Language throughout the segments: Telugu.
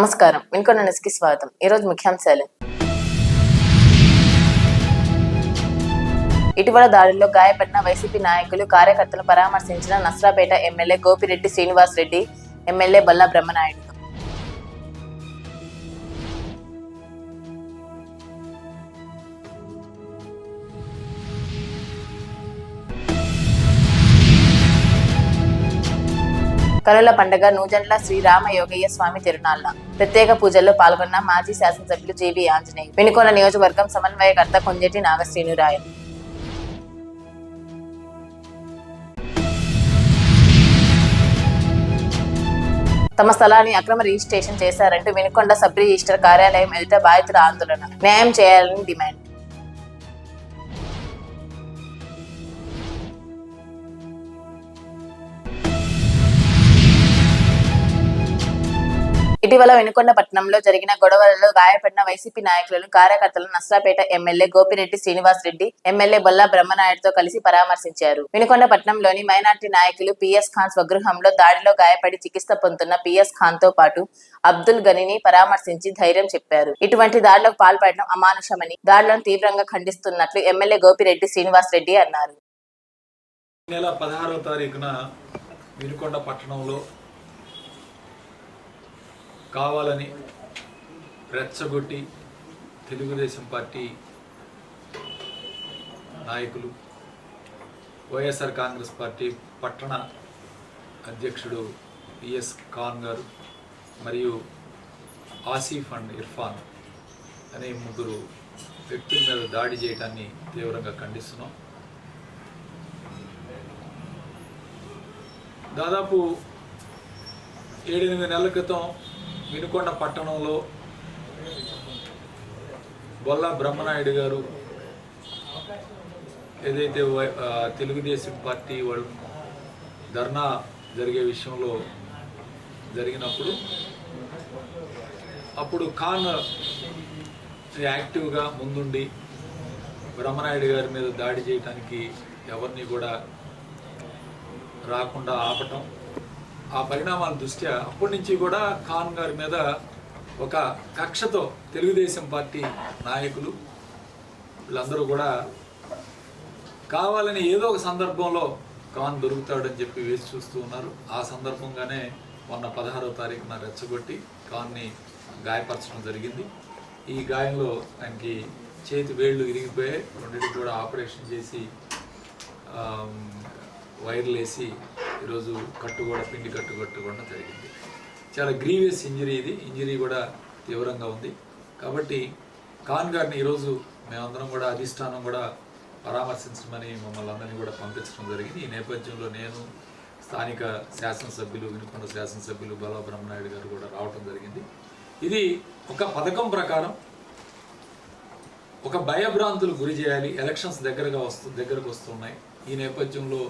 నమస్కారం. వినుకొండ న్యూస్కి స్వాగతం. ఈరోజు ముఖ్యాంశాలు. ఇటీవల దాడుల్లో గాయపడిన వైసీపీ నాయకులు కార్యకర్తలు పరామర్శించిన నస్రాపేట ఎమ్మెల్యే గోపిరెడ్డి శ్రీనివాస్ రెడ్డి ఎమ్మెల్యే బల్లా బ్రహ్మనాయుడు. కనుల పండగ నూజండ్ల శ్రీ యోగయ్య స్వామి తిరునాళ్ళ. ప్రత్యేక పూజల్లో పాల్గొన్న మాజీ శాసనసభ్యులు జేబీ ఆంజనేయ. వెనుకొండ నియోజకవర్గం సమన్వయకర్త కొంజేటి నాగశ్రీనురాయ తమ స్థలాన్ని అక్రమ రిజిస్ట్రేషన్ చేశారంటూ వినుకొండ సబ్ రిజిస్టర్ కార్యాలయం ఎదుట బాధితుల ఆందోళన. న్యాయం చేయాలని డిమాండ్. ఇటీవల వెనుకొండ పట్టణంలో జరిగిన గొడవలలో గాయపడిన వైసీపీ నాయకులను కార్యకర్తలు నస్సాపేట ఎమ్మెల్యే గోపిరెడ్డి శ్రీనివాస్ రెడ్డి ఎమ్మెల్యే బొల్లా బ్రహ్మనాయుడుతో కలిసి పరామర్శించారు. వెనుకొండ పట్టణంలోని మైనార్టీ నాయకులు పిఎస్ ఖాన్ స్వగృహంలో దాడిలో గాయపడి చికిత్స పొందుతున్న పిఎస్ ఖాన్తో పాటు అబ్దుల్ గనిని పరామర్శించి ధైర్యం చెప్పారు. ఇటువంటి దాడులకు పాల్పడడం అమానుషమని దాడులను తీవ్రంగా ఖండిస్తున్నట్లు ఎమ్మెల్యే గోపిరెడ్డి శ్రీనివాస్ రెడ్డి అన్నారు. నెల పదహారవ తారీఖున వినుకొండ పట్టణంలో కావాలని రెచ్చగొట్టి తెలుగుదేశం పార్టీ నాయకులు వైఎస్ఆర్ కాంగ్రెస్ పార్టీ పట్టణ అధ్యక్షుడు పిఎస్ ఖాన్ గారు మరియు ఆసిఫ్ అండ్ ఇర్ఫాన్ అనే ముగ్గురు వ్యక్తుల మీద దాడి చేయడాన్ని తీవ్రంగా ఖండిస్తున్నాం. దాదాపు ఏడెనిమిది నెలల క్రితం వినుకొండ పట్టణంలో బొల్ల బ్రహ్మనాయుడు గారు ఏదైతే వై- తెలుగుదేశం పార్టీ వాళ్ళు ధర్నా జరిగే విషయంలో జరిగినప్పుడు అప్పుడు ఖాన్ యాక్టివ్గా ముందుండి బ్రహ్మనాయుడు గారి మీద దాడి చేయడానికి ఎవరిని కూడా రాకుండా ఆపటం ఆ పరిణామాల దృష్ట్యా అప్పటి నుంచి కూడా ఖాన్ గారి మీద ఒక కక్షతో తెలుగుదేశం పార్టీ నాయకులు వీళ్ళందరూ కూడా కావాలని ఏదో ఒక సందర్భంలో ఖాన్ దొరుకుతాడని చెప్పి వేసి చూస్తూ ఉన్నారు. ఆ సందర్భంగానే మొన్న పదహారవ తారీఖున రెచ్చగొట్టి ఖాన్ని గాయపరచడం జరిగింది. ఈ గాయంలో ఆయనకి చేతి వేళ్ళు ఇరిగిపోయాయి. రెండింటికి కూడా ఆపరేషన్ చేసి వైర్లు వేసి ఈరోజు కట్టు కూడా పిండి కట్టు కట్టుకోవడం జరిగింది. చాలా గ్రీవియస్ ఇంజరీ ఇది. ఇంజరీ కూడా తీవ్రంగా ఉంది. కాబట్టి ఖాన్ గారిని ఈరోజు మేమందరం కూడా అధిష్టానం కూడా పరామర్శించమని మమ్మల్ని అందరినీ కూడా పంపించడం జరిగింది. ఈ నేపథ్యంలో నేను స్థానిక శాసనసభ్యులు వినుకొండ శాసనసభ్యులు బలబ్రహ్మనాయుడు గారు కూడా రావటం జరిగింది. ఇది ఒక పథకం ప్రకారం ఒక భయభ్రాంతులు గురి చేయాలి. ఎలక్షన్స్ దగ్గరగా వస్తు దగ్గరకు వస్తున్నాయి. ఈ నేపథ్యంలో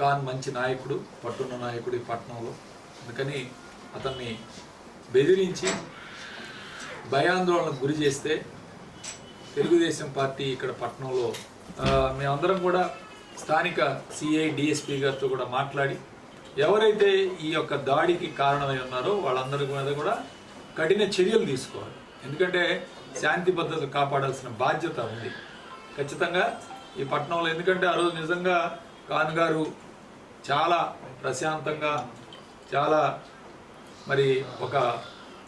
ఖాన్ మంచి నాయకుడు పట్టున్న నాయకుడు ఈ పట్టణంలో. అందుకని అతన్ని బెదిరించి భయాందోళనకు గురి చేస్తే తెలుగుదేశం పార్టీ ఇక్కడ పట్టణంలో మేమందరం కూడా స్థానిక సిఐ డిఎస్పీ గారితో కూడా మాట్లాడి ఎవరైతే ఈ యొక్క దాడికి కారణమై ఉన్నారో వాళ్ళందరి మీద కూడా కఠిన చర్యలు తీసుకోవాలి. ఎందుకంటే శాంతి భద్రత కాపాడాల్సిన బాధ్యత ఉంది. ఖచ్చితంగా ఈ పట్టణంలో ఎందుకంటే ఆ రోజు నిజంగా ఖాన్ గారు చాలా ప్రశాంతంగా చాలా మరి ఒక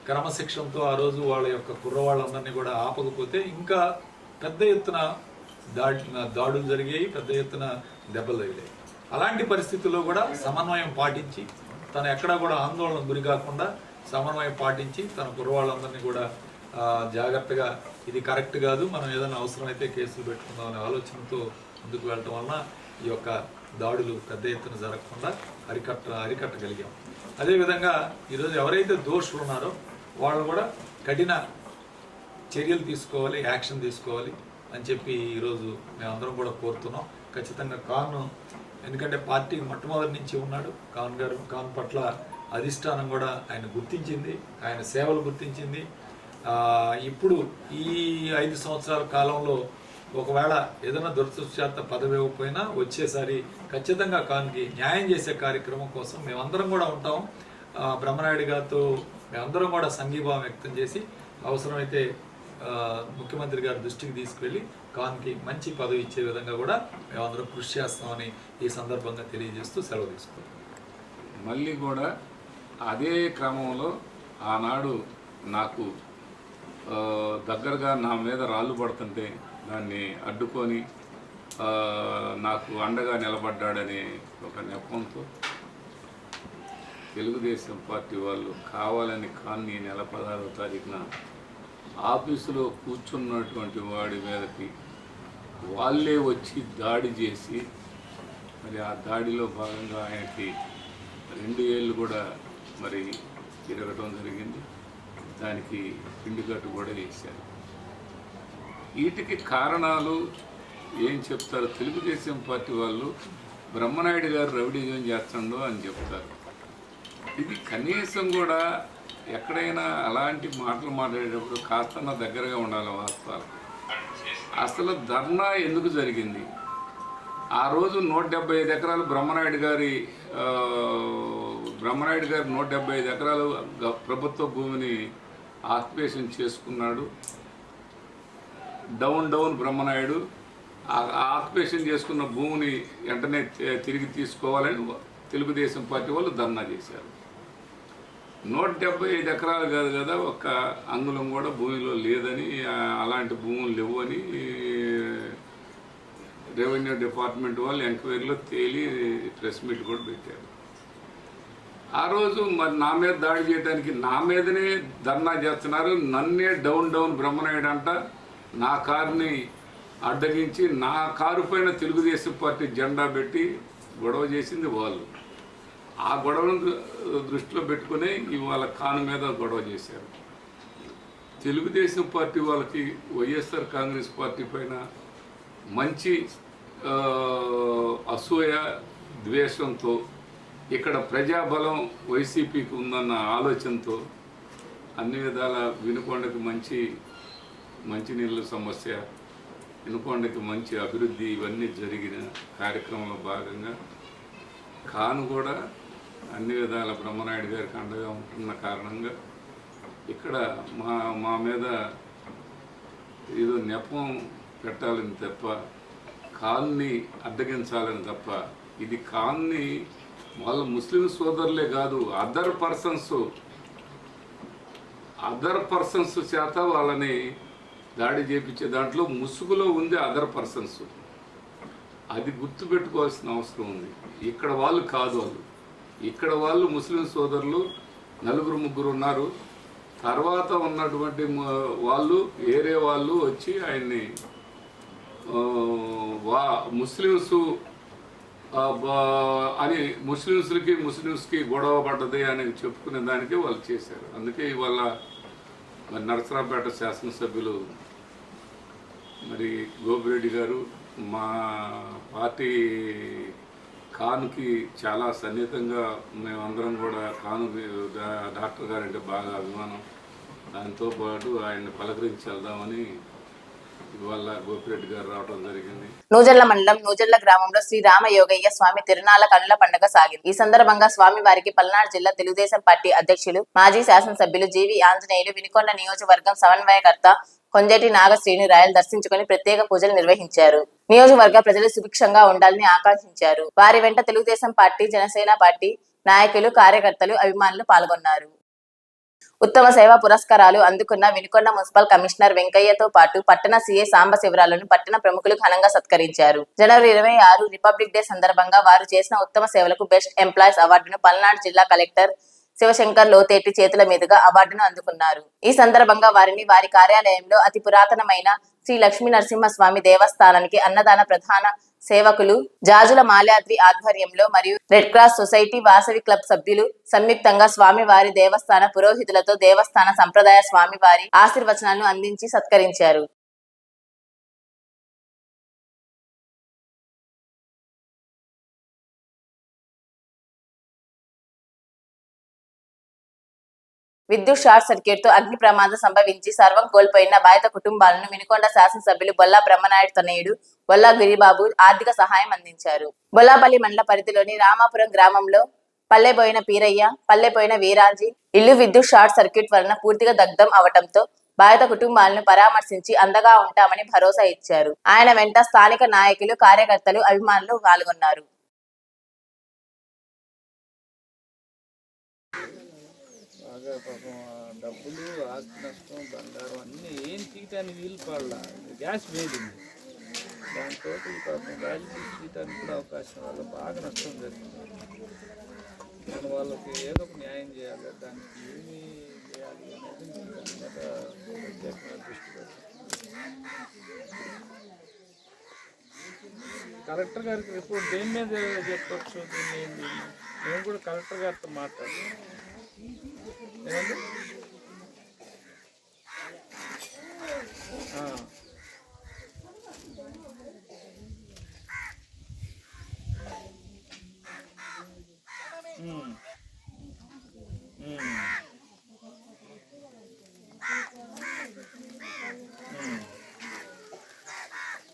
క్రమశిక్షణతో ఆ రోజు వాళ్ళ యొక్క కుర్రవాళ్ళందరినీ కూడా ఆపకపోతే ఇంకా పెద్ద ఎత్తున దాడి దాడులు జరిగాయి పెద్ద ఎత్తున దెబ్బలు తగిలాయి. అలాంటి పరిస్థితుల్లో కూడా సమన్వయం పాటించి తను ఎక్కడా కూడా ఆందోళన గురి కాకుండా సమన్వయం పాటించి తన కుర్రవాళ్ళందరినీ కూడా జాగ్రత్తగా ఇది కరెక్ట్ కాదు మనం ఏదైనా అవసరమైతే కేసులు పెట్టుకుందాం అనే ఆలోచనతో ముందుకు వెళ్ళటం వలన ఈ యొక్క దాడులు పెద్ద ఎత్తున జరగకుండా అరికట్ట అరికట్టగలిగాం. అదేవిధంగా ఈరోజు ఎవరైతే దోషులు ఉన్నారో వాళ్ళు కూడా కఠిన చర్యలు తీసుకోవాలి యాక్షన్ తీసుకోవాలి అని చెప్పి ఈరోజు మేమందరం కూడా కోరుతున్నాం. ఖచ్చితంగా కాను ఎందుకంటే పార్టీ మొట్టమొదటి నుంచి ఉన్నాడు. కాన్ గారు కాన్ పట్ల అధిష్టానం కూడా ఆయన గుర్తించింది ఆయన సేవలు గుర్తించింది. ఇప్పుడు ఈ ఐదు సంవత్సరాల కాలంలో ఒకవేళ ఏదైనా దురదృష్టశాత పదవి ఇవ్వకపోయినా వచ్చేసారి ఖచ్చితంగా కాన్కి న్యాయం చేసే కార్యక్రమం కోసం మేమందరం కూడా ఉంటాం. బ్రహ్మనాయుడు గారితో మేమందరం కూడా సంఘీభావం వ్యక్తం చేసి అవసరమైతే ముఖ్యమంత్రి గారి దృష్టికి తీసుకువెళ్ళి కాన్కి మంచి పదవి ఇచ్చే విధంగా కూడా మేమందరం కృషి చేస్తామని ఈ సందర్భంగా తెలియజేస్తూ సెలవు తీసుకుంటాం మళ్ళీ కూడా అదే క్రమంలో ఆనాడు నాకు దగ్గరగా నా మీద రాళ్ళు పడుతుంటే దాన్ని అడ్డుకొని నాకు అండగా నిలబడ్డాడనే ఒక నెపంతో తెలుగుదేశం పార్టీ వాళ్ళు కావాలని కాన్ని నెల పదహారవ తారీఖున ఆఫీసులో కూర్చున్నటువంటి వాడి మీదకి వాళ్ళే వచ్చి దాడి చేసి మరి ఆ దాడిలో భాగంగా ఆయనకి రెండు ఏళ్ళు కూడా మరి తిరగటం జరిగింది. దానికి పిండికట్టు కూడా వేశారు వీటికి కారణాలు ఏం చెప్తారు? తెలుగుదేశం పార్టీ వాళ్ళు బ్రహ్మనాయుడు గారు రౌడీజం చేస్తుండో అని చెప్తారు. ఇది కనీసం కూడా ఎక్కడైనా అలాంటి మాటలు మాట్లాడేటప్పుడు కాస్త దగ్గరగా ఉండాలి వాస్తవాలు. అసలు ధర్నా ఎందుకు జరిగింది? ఆ రోజు నూట డెబ్బై ఐదు ఎకరాలు బ్రహ్మనాయుడు గారి బ్రహ్మనాయుడు గారు నూట డెబ్బై ఐదు ఎకరాలు ప్రభుత్వ భూమిని ఆక్యుపేషన్ చేసుకున్నాడు. డౌన్ డౌన్ బ్రహ్మనాయుడు ఆ ఆక్యుపేషన్ చేసుకున్న భూమిని వెంటనే తిరిగి తీసుకోవాలని తెలుగుదేశం పార్టీ వాళ్ళు ధర్నా చేశారు. నూట డెబ్బై ఐదు ఎకరాలు కాదు కదా ఒక్క అంగుళం కూడా భూమిలో లేదని అలాంటి భూములు లేవు అని రెవెన్యూ డిపార్ట్మెంట్ వాళ్ళు ఎంక్వైరీలో తేలి ప్రెస్ మీట్ కూడా పెట్టారు. ఆ రోజు మరి నా మీద దాడి చేయడానికి నా మీదనే ధర్నా చేస్తున్నారు. నన్నే డౌన్ డౌన్ బ్రహ్మనాయుడు అంట. నా కారుని అడ్డగించి నా కారు పైన తెలుగుదేశం పార్టీ జెండా పెట్టి గొడవ చేసింది వాళ్ళు. ఆ గొడవను దృష్టిలో పెట్టుకుని ఇవాళ కాను మీద గొడవ చేశారు. తెలుగుదేశం పార్టీ వాళ్ళకి వైఎస్ఆర్ కాంగ్రెస్ పార్టీ పైన మంచి అసూయ ద్వేషంతో ఇక్కడ ప్రజాబలం వైసీపీకి ఉందన్న ఆలోచనతో అన్ని విధాల వినుకొండకి మంచి మంచినీళ్ళ సమస్య వినుకొండకి మంచి అభివృద్ధి ఇవన్నీ జరిగిన కార్యక్రమంలో భాగంగా కాను కూడా అన్ని విధాల బ్రహ్మనాయుడు గారికి అండగా ఉంటున్న కారణంగా ఇక్కడ మా మా మీద ఏదో నెపం పెట్టాలని తప్ప కాల్ని అడ్డగించాలని తప్ప ఇది కాల్ని వాళ్ళ ముస్లిం సోదరులే కాదు అదర్ పర్సన్స్ అదర్ పర్సన్స్ చేత వాళ్ళని దాడి చేపించే దాంట్లో ముసుగులో ఉంది అదర్ పర్సన్స్ అది గుర్తుపెట్టుకోవాల్సిన అవసరం ఉంది. ఇక్కడ వాళ్ళు కాదు వాళ్ళు. ఇక్కడ వాళ్ళు ముస్లిం సోదరులు నలుగురు ముగ్గురు ఉన్నారు. తర్వాత ఉన్నటువంటి వాళ్ళు వేరే వాళ్ళు వచ్చి ఆయన్ని వా ముస్లిమ్స్ అని ముస్లిమ్స్కి ముస్లిమ్స్కి గొడవ పడ్డది అని చెప్పుకునే దానికి వాళ్ళు చేశారు. అందుకే ఇవాళ మరి నరసరావుపేట శాసనసభ్యులు మరి గోపిరెడ్డి గారు మా పార్టీ కానుకి చాలా సన్నిహితంగా మేమందరం కూడా కాను డాక్టర్ గారంటే బాగా అభిమానం. దాంతో పాటు ఆయన్ని పలకరించి వెళ్దామని ఇవాళ గోపిరెడ్డి గారు రావడం జరిగింది. నూజర్ల మండలం నూజర్ల గ్రామంలో శ్రీ రామ యోగయ్య స్వామి తిరునాళ్ళ కనుల పండుగ సాగింది. ఈ సందర్భంగా స్వామి వారికి పల్నాడు జిల్లా తెలుగుదేశం పార్టీ అధ్యక్షులు మాజీ శాసనసభ్యులు జీవి ఆంజనేయులు వినుకొండ నియోజకవర్గం సమన్వయకర్త కొంజటి నాగశ్రీని రాయలు దర్శించుకుని ప్రత్యేక పూజలు నిర్వహించారు. నియోజకవర్గ ప్రజలు సుభిక్షంగా ఉండాలని ఆకాంక్షించారు. వారి వెంట తెలుగుదేశం పార్టీ జనసేన పార్టీ నాయకులు కార్యకర్తలు అభిమానులు పాల్గొన్నారు. ఉత్తమ సేవా పురస్కారాలు అందుకున్న వినుకొండ మున్సిపల్ కమిషనర్ వెంకయ్యతో పాటు పట్టణ సీఏ సాంబశివరాలను పట్టణ ప్రముఖులు ఘనంగా సత్కరించారు. జనవరి ఇరవై ఆరు రిపబ్లిక్ డే సందర్భంగా వారు చేసిన ఉత్తమ సేవలకు బెస్ట్ ఎంప్లాయీస్ అవార్డును పల్నాడు జిల్లా కలెక్టర్ శివశంకర్ లోతేటి చేతుల మీదుగా అవార్డును అందుకున్నారు. ఈ సందర్భంగా వారిని వారి కార్యాలయంలో అతి పురాతనమైన శ్రీ లక్ష్మీ నరసింహస్వామి దేవస్థానానికి అన్నదాన ప్రధాన సేవకులు జాజుల మాల్యాద్రి ఆధ్వర్యంలో మరియు red cross society Vasavi club సభ్యులు సంయుక్తంగా స్వామివారి దేవస్థాన పురోహితులతో దేవస్థాన సంప్రదాయ స్వామివారి ఆశీర్వచనాలను అందించి సత్కరించారు. విద్యుత్ షార్ట్ సర్క్యూట్తో అగ్ని ప్రమాదం సంభవించి సర్వం కోల్పోయిన బాధిత కుటుంబాలను వినుకొండ శాసనసభ్యులు బొల్లా బ్రహ్మనాయుడు తనయుడు బొల్లా గిరిబాబు ఆర్థిక సహాయం అందించారు. బొల్లాపల్లి మండల పరిధిలోని రామాపురం గ్రామంలో పల్లెపోయిన పీరయ్య పల్లెపోయిన వీరాజీ ఇల్లు విద్యుత్ షార్ట్ సర్క్యూట్ వలన పూర్తిగా దగ్ధం అవటంతో బాధిత కుటుంబాలను పరామర్శించి అండగా ఉంటామని భరోసా ఇచ్చారు. ఆయన వెంట స్థానిక నాయకులు కార్యకర్తలు అభిమానులు పాల్గొన్నారు. బాగా పాపం డబ్బులు ఆస్తి నష్టం బంగారం అన్నీ ఏం తీయటానికి వీలు పడలా. గ్యాస్ వేడింది దాంతో పాపం గాలి తీయటానికి కూడా అవకాశం వల్ల బాగా నష్టం జరిగింది దాని వాళ్ళకి ఏదో ఒక న్యాయం చేయాలి దానికి ఏమి చేయాలి అనేది ప్రత్యేకంగా దృష్టి కలెక్టర్ గారికి రిపోర్ట్ దేని మీద చెప్పచ్చు? దీన్ని మేము కూడా కలెక్టర్ గారితో మాట్లాడాలి ఏమండి ఆ. ఉమ్. ఉమ్. ఉమ్.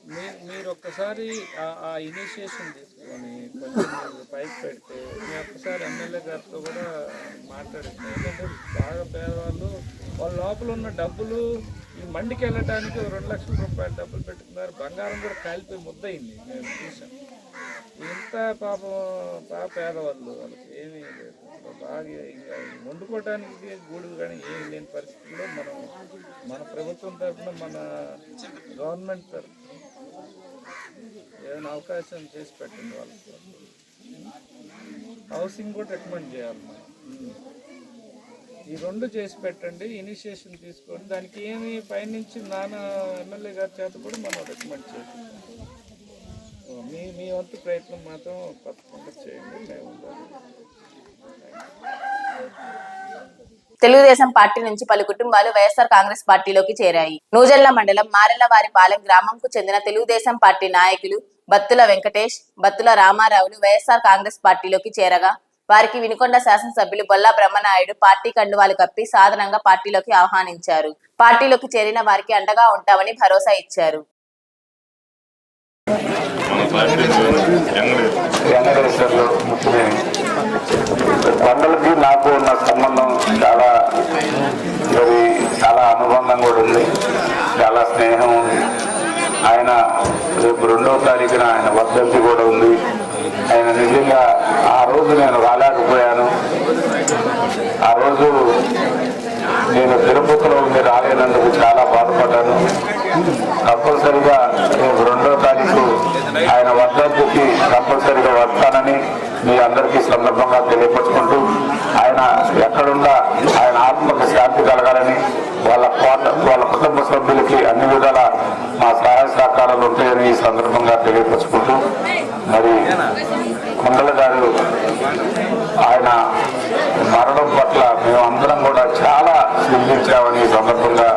మీ- మీరు ఒక్కసారి ఆ- ఆ ఇనిషియేషన్ తీసుకొని కొంచెం పైకి పెడితే నేను ఒక్కసారి ఎమ్మెల్యే గారితో కూడా మాట్లాడింది ఎందుకంటే బాగా పేదవాళ్ళు వాళ్ళ లోపల ఉన్న డబ్బులు ఈ మండికి వెళ్ళడానికి రెండు లక్షల రూపాయలు డబ్బులు పెట్టుకున్నారు. బంగారం కూడా కాలిపోయి ముద్దయింది. నేను చూశాను. ఇంత పాపం బాగా పేదవాళ్ళు వాళ్ళకి ఏమీ లేదు. బాగా ఇంకా వండుకోవడానికి గూడు కానీ ఏమీ లేని పరిస్థితుల్లో మనం మన ప్రభుత్వం తరఫున మన గవర్నమెంట్ తరఫున ఏదైనా అవకాశం చేసి పెట్టండి వాళ్ళకి. హౌసింగ్ కూడా రికమెండ్ చేయాలి మనం. ఈ రెండు చేసి పెట్టండి ఇనిషియేషన్ తీసుకొని దానికి ఏమి పైనుంచి నాన్న ఎమ్మెల్యే గారి చేత కూడా మనం రికమెండ్ చేయాలి. మీ మీ వంతు ప్రయత్నం మాత్రం తప్పకుండా చేయండి. మేము తెలుగుదేశం పార్టీ నుంచి పలు కుటుంబాలు వైఎస్ఆర్ కాంగ్రెస్ పార్టీలోకి చేరాయి. నూజల్ల మండలం మారెళ్ళవారిపాలెం గ్రామంకు చెందిన తెలుగుదేశం పార్టీ నాయకులు బత్తుల వెంకటేష్ బత్తుల రామారావులు వైఎస్ఆర్ కాంగ్రెస్ పార్టీలోకి చేరగా వారికి వినుకొండ శాసనసభ్యులు బొల్లా బ్రహ్మనాయుడు పార్టీ కండువాలు కప్పి సాధారణంగా పార్టీలోకి ఆహ్వానించారు. పార్టీలోకి చేరిన వారికి అండగా ఉంటామని భరోసా ఇచ్చారు. వెంకటేశ్వర్లు ముఖ్యమైన కొండలకి నాకు ఉన్న సంబంధం చాలా మరి చాలా అనుబంధం కూడా ఉంది. చాలా స్నేహం ఉంది. ఆయన రేపు రెండవ తారీఖున ఆయన వర్ధంతి కూడా ఉంది. ఆయన నిజంగా ఆ రోజు నేను రాలేకపోయాను. ఆ రోజు నేను తిరుపతిలో ఉండి రాలేనందుకు చాలా బాధపడ్డాను. కంపల్సరిగా సందర్భంగా తెలియపరుచుకుంటూ ఆయన ఎక్కడున్నా ఆయన ఆత్మకు శాంతి కలగాలని వాళ్ళ వాళ్ళ కుటుంబ సభ్యులకి అన్ని విధాల మా సహాయ సహకారాలు ఉంటాయని ఈ సందర్భంగా తెలియపరుచుకుంటూ మరి కొండల గారు ఆయన మరణం పట్ల మేమందరం కూడా చాలా చింతించామని సందర్భంగా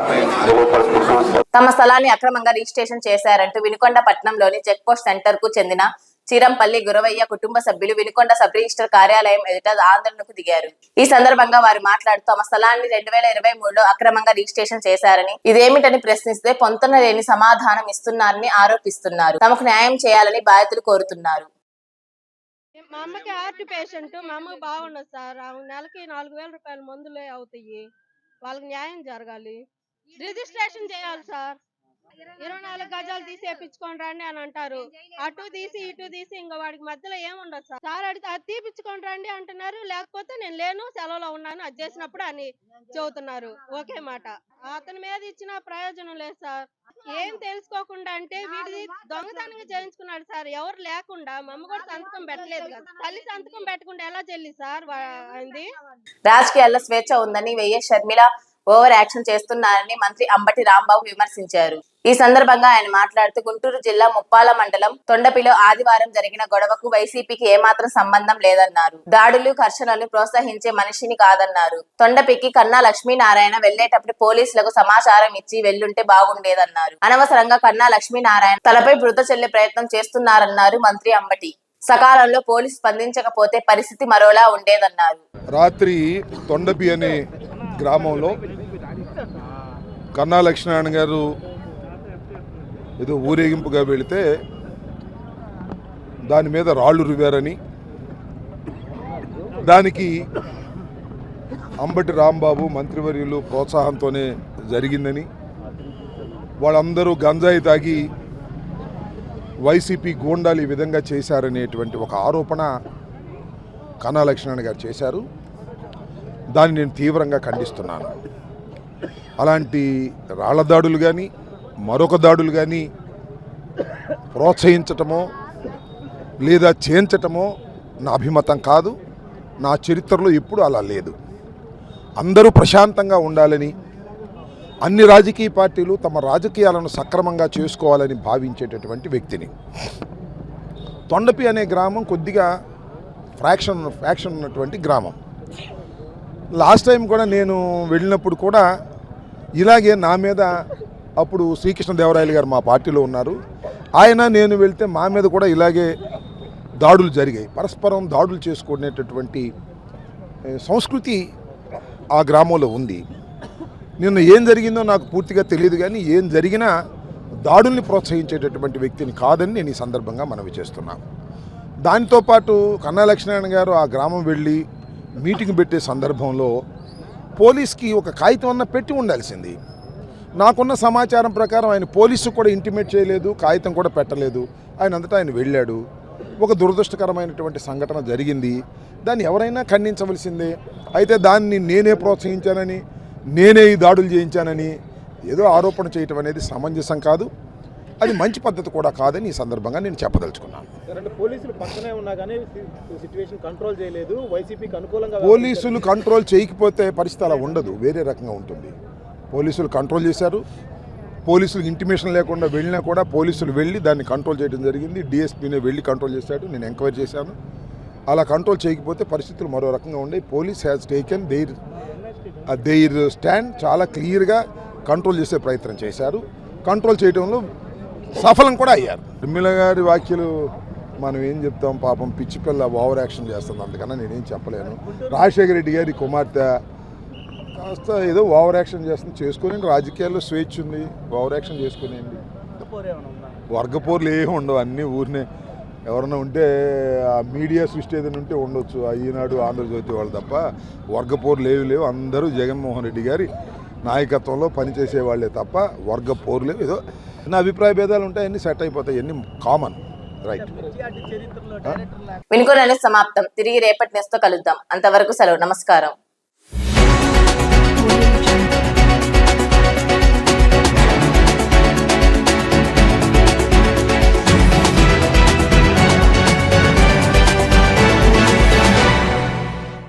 తెలియపరుచుకుంటూ తమ స్థలాన్ని అక్రమంగా రిజిస్ట్రేషన్ చేశారంటూ వినుకొండ పట్టణంలోని చెక్ పోస్ట్ సెంటర్కు చెందిన చిరంపల్లి గురవయ్య కుటుంబ సభ్యులు వినుకొండ సబ్ రిజిస్టర్ కార్యాలయం ఎదుట ఆందోళనకు దిగారు. ఈ సందర్భంగా వారు మాట్లాడుతూ తమ స్థలాన్ని రెండు వేల ఇరవై మూడులో అక్రమంగా రిజిస్ట్రేషన్ చేశారని ఇదేమిటని ప్రశ్నిస్తే పొంతన లేని సమాధానం ఇస్తున్నారని ఆరోపిస్తున్నారు. తమకు న్యాయం చేయాలని బాధితులు కోరుతున్నారు. మా అమ్మకి హార్ట్ పేషెంట్ మా అమ్మకి బాగుండదు సార్. నెలకి నాలుగు వేల రూపాయల మందులే అవుతాయి. వాళ్ళకి న్యాయం జరగాలి. రిజిస్ట్రేషన్ చేయాలి సార్. ఇరవై నాలుగు గజాలు తీసి వేపించుకొని రండి అని అంటారు. అటు తీసి ఇటు తీసి ఇంకా వాడికి మధ్యలో ఏముండదు సార్. సార్ అడిగితే అది తీపిచ్చుకొని రండి అంటున్నారు. లేకపోతే నేను లేను సెలవులో ఉన్నాను అది చేసినప్పుడు అని చెబుతున్నారు. ఒకే మాట. అతని మీద ఇచ్చిన ప్రయోజనం లేదు సార్. ఏం తెలుసుకోకుండా అంటే వీడిది దొంగతనంగా చేయించుకున్నాడు సార్. ఎవరు లేకుండా మమ్మ కూడా సంతకం పెట్టలేదు కదా. తల్లి సంతకం పెట్టకుండా ఎలా చెల్లి సార్ రాజకీయాల్లో స్వేచ్ఛ ఉందని వైఎస్ షర్మిల ఓవర్ యాక్షన్ చేస్తున్నారని మంత్రి అంబటి రాంబాబు విమర్శించారు. ఈ సందర్భంగా ఆయన మాట్లాడుతూ గుంటూరు జిల్లా ముప్పాల మండలం తొండపిలో ఆదివారం జరిగిన గొడవకు వైసీపీకి ఏమాత్రం సంబంధం లేదన్నారు. దాడులు ఘర్షణలు ప్రోత్సహించే మనిషిని కాదన్నారు. తొండపికి కన్నా లక్ష్మీనారాయణ వెళ్ళేటప్పుడు పోలీసులకు సమాచారం ఇచ్చి వెళ్ళుంటే బాగుండేదన్నారు. అనవసరంగా కన్నా లక్ష్మీనారాయణ తలపై బృత చెల్లే ప్రయత్నం చేస్తున్నారన్నారు మంత్రి అంబటి. సకాలంలో పోలీసు స్పందించకపోతే పరిస్థితి మరోలా ఉండేదన్నారు. రాత్రి తొండపి అనే గ్రామంలో కన్నా లక్ష్మీనారాయణ గారు ఏదో ఊరేగింపుగా వెళితే దాని మీద రాళ్ళు రువారని దానికి అంబటి రాంబాబు మంత్రివర్యులు ప్రోత్సాహంతోనే జరిగిందని వాళ్ళందరూ గంజాయి తాగి వైసీపీ గూండాలు ఈ విధంగా చేశారనేటువంటి ఒక ఆరోపణ కన్నా లక్ష్మణ్ గారు చేశారు. దాన్ని నేను తీవ్రంగా ఖండిస్తున్నాను. అలాంటి రాళ్ళ దాడులు కానీ మరొక దాడులు కానీ ప్రోత్సహించటమో లేదా చేయించటమో నా అభిమతం కాదు. నా చరిత్రలో ఎప్పుడు అలా లేదు. అందరూ ప్రశాంతంగా ఉండాలని అన్ని రాజకీయ పార్టీలు తమ రాజకీయాలను సక్రమంగా చేసుకోవాలని భావించేటటువంటి వ్యక్తిని. తొండపి అనే గ్రామం కొద్దిగా ఫ్రాక్షన్ ఫ్రాక్షన్ ఉన్నటువంటి గ్రామం. లాస్ట్ టైం కూడా నేను వెళ్ళినప్పుడు కూడా ఇలాగే నా మీద అప్పుడు శ్రీకృష్ణదేవరాయలు గారు మా పార్టీలో ఉన్నారు. ఆయన నేను వెళ్తే మా మీద కూడా ఇలాగే దాడులు జరిగాయి. పరస్పరం దాడులు చేసుకునేటటువంటి సంస్కృతి ఆ గ్రామంలో ఉంది. నిన్న ఏం జరిగిందో నాకు పూర్తిగా తెలియదు కానీ ఏం జరిగినా దాడుల్ని ప్రోత్సహించేటటువంటి వ్యక్తిని కాదని నేను ఈ సందర్భంగా మనవి చేస్తున్నాను దానితో పాటు కన్నా లక్ష్మీనారాయణ గారు ఆ గ్రామం వెళ్ళి మీటింగ్ పెట్టే సందర్భంలో పోలీస్కి ఒక కాగితం అన్న పెట్టి ఉండాల్సింది. నాకున్న సమాచారం ప్రకారం ఆయన పోలీసు కూడా ఇంటిమేట్ చేయలేదు కాగితం కూడా పెట్టలేదు. ఆయన అంతటా ఆయన వెళ్ళాడు. ఒక దురదృష్టకరమైనటువంటి సంఘటన జరిగింది. దాన్ని ఎవరైనా ఖండించవలసిందే. అయితే దాన్ని నేనే ప్రోత్సహించానని నేనే ఈ దాడులు చేయించానని ఏదో ఆరోపణ చేయటం అనేది సమంజసం కాదు. అది మంచి పద్ధతి కూడా కాదని ఈ సందర్భంగా నేను చెప్పదలుచుకున్నాను. పోలీసులు పక్కనే ఉన్నా కానీ సిచ్యువేషన్ కంట్రోల్ చేయలేదు. వైసీపీకి అనుకూలంగా పోలీసులు కంట్రోల్ చేయకపోతే పరిస్థితి అలా ఉండదు. వేరే రకంగా ఉంటుంది. పోలీసులు కంట్రోల్ చేశారు. పోలీసులకు ఇంటిమేషన్ లేకుండా వెళ్ళినా కూడా పోలీసులు వెళ్ళి దాన్ని కంట్రోల్ చేయడం జరిగింది. డిఎస్పీనే వెళ్ళి కంట్రోల్ చేశాడు. నేను ఎంక్వైరీ చేశాను. అలా కంట్రోల్ చేయకపోతే పరిస్థితులు మరో రకంగా ఉన్నాయి police has taken their their stand చాలా క్లియర్గా కంట్రోల్ చేసే ప్రయత్నం చేశారు. కంట్రోల్ చేయడంలో సఫలం కూడా అయ్యారు. నిర్మల గారి వ్యాఖ్యలు మనం ఏం చెప్తాం? పాపం పిచ్చి పిల్ల ఓవర్ యాక్షన్ చేస్తుంది. అందుకన్నా నేనేం చెప్పలేను. రాజశేఖర రెడ్డి గారి కుమార్తె కాస్త ఏదో ఓవర్ యాక్షన్ చేస్తుంది. చేసుకుని రాజకీయాల్లో స్వేచ్ఛ ఉంది. ఓవర్ యాక్షన్ చేసుకునేయండి వర్గపోర్లు ఏమి ఉండవు. అన్నీ ఊరినే. ఎవరన్నా ఉంటే ఆ మీడియా సృష్టి ఏదైనా ఉంటే ఉండొచ్చు. ఆ ఈనాడు ఆంధ్రజ్యోతి వాళ్ళు తప్ప వర్గపోర్లు ఏవి లేవు. అందరూ జగన్మోహన్ రెడ్డి గారి నాయకత్వంలో పనిచేసే వాళ్ళే తప్ప వర్గ పోర్లు ఏదో నా అభిప్రాయ భేదాలు ఉంటాయి అన్ని సెట్ అయిపోతాయి అన్ని కామన్. రైట్ వినుకొనని సమాప్తం. తిరిగి రేపటి నెస్తో కలుద్దాం. అంతవరకు సెలవు. నమస్కారం.